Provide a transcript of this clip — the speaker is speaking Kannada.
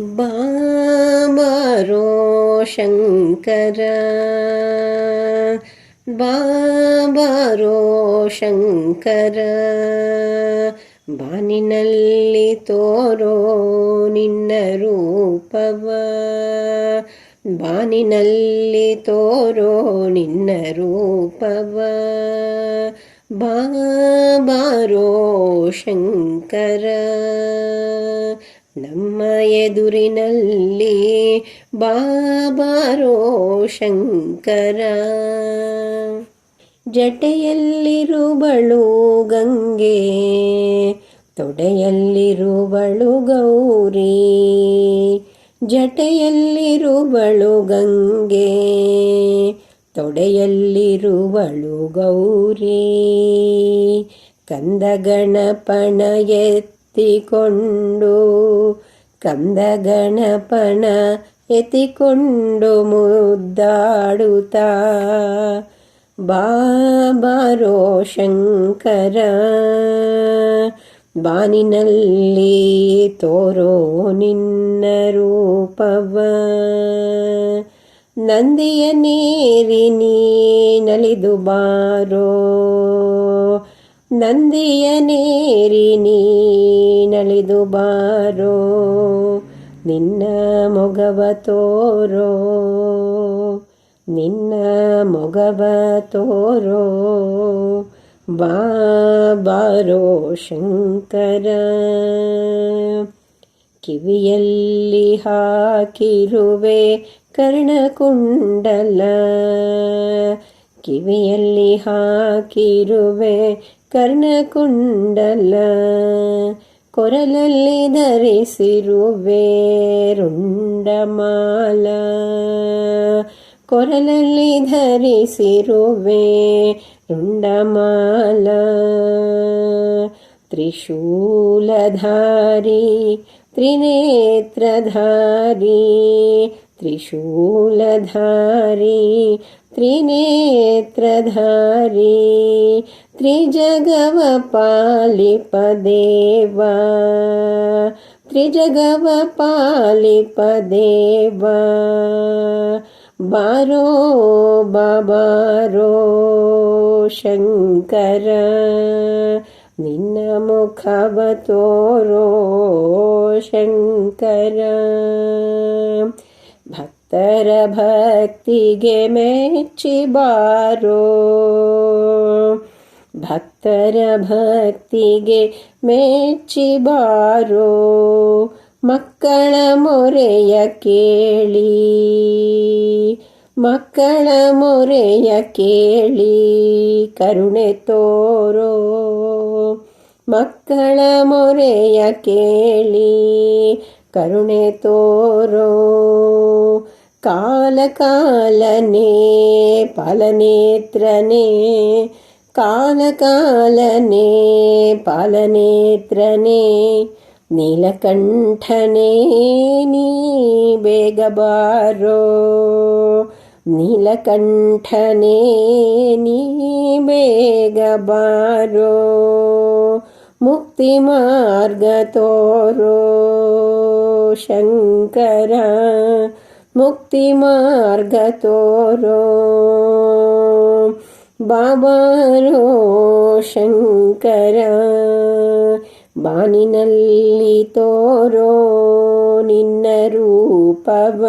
ಬಾಬರೋ ಶಂಕರ ಬಾಬರೋ ಶಂಕರ ಬಾನಿನಲ್ಲಿ ತೋರೋ ನಿನ್ನ ರೂಪವ ಬಾನಿನಲ್ಲಿ ತೋರೋ ನಿನ್ನ ರೂಪವ ಬಾಬರೋ ಶಂಕರ. ನಮ್ಮ ಎದುರಿನಲ್ಲಿ ಬಾಬಾರೋ ಶಂಕರ. ಜಟೆಯಲ್ಲಿರುವಳು ಗಂಗೆ ತೊಡೆಯಲ್ಲಿರುವಳು ಗೌರಿ. ಜಟೆಯಲ್ಲಿರುವಳು ಗಂಗೆ ತೊಡೆಯಲ್ಲಿರುವಳು ಗೌರಿ. ಕಂದ ಗಣಪಣ ಎತ್ತಿಕೊಂಡು ಗಣಪನ ಎತ್ತಿಕೊಂಡು ಮುದ್ದಾಡುತ್ತಾ. ಬಾಬಾರೋ ಶಂಕರ ಬಾನಿನಲ್ಲಿ ತೋರೋ ನಿನ್ನ ರೂಪವ. ನಂದಿಯ ನೀರಿ ನಲಿದು ಬಾರೋ ನಂದಿಯ ನೀರಿ ನಲಿದು ಬಾರೋ, ನಿನ್ನ ಮೊಗವ ತೋರೋ, ನಿನ್ನ ಮೊಗವ ತೋರೋ. ಬಾಬಾರೋ ಶಂಕರ, ಕಿವಿಯಲ್ಲಿ ಹಾಕಿರುವೆ ಕರ್ಣಕುಂಡಲ, ಕಿವಿಯಲ್ಲಿ ಹಾಕಿರುವೆ ಕರ್ಣಕುಂಡಲ ಕೊರಲಲ್ಲಿ ಧರಿಸಿರುವೆ ರುಂಡಮಾಲ ಕೊರಲಲ್ಲಿ ಧರಿಸಿರುವೆ ರುಂಡಮಾಲ ತ್ರಿಶೂಲಧಾರಿ ತ್ರಿನೇತ್ರಧಾರಿ त्रिशूलधारी त्रिनेत्रधारी त्रिजगवपालिपदेवा। त्रिजगवपालिपदेवा। बारो बा रोशङ्कर निन्नमुखवतो शङ्कर। ಭಕ್ತರ ಭಕ್ತಿಗೆ ಮೆಚ್ಚಿ ಬಾರೋ. ಭಕ್ತರ ಭಕ್ತಿಗೆ ಮೆಚ್ಚಿ ಬಾರೋ. ಮಕ್ಕಳ ಮೊರೆಯ ಕೇಳಿ. ಮಕ್ಕಳ ಮೊರೆಯ ಕೇಳಿ ಕರುಣೆ ತೋರೋ. ಮಕ್ಕಳ ಮೊರೆಯ ಕೇಳಿ ಕರುಣೆ ತೋರೋ. कालकालने कालकालनेपालनेत्रने कालकालनेपालनेत्र ने नीलकण्ठने नी बेगबारो नीलकण्ठने नी बेगबारो मुक्तिमार्गतोरो मुक्तिमार्गतोरोशङ्कर ಮುಕ್ತಿ ಮಾರ್ಗ ತೋರೋ. ಬಾಬಾರೋ ಶಂಕರ ಬಾನಿನಲ್ಲಿ ತೋರೋ ನಿನ್ನ ರೂಪವ.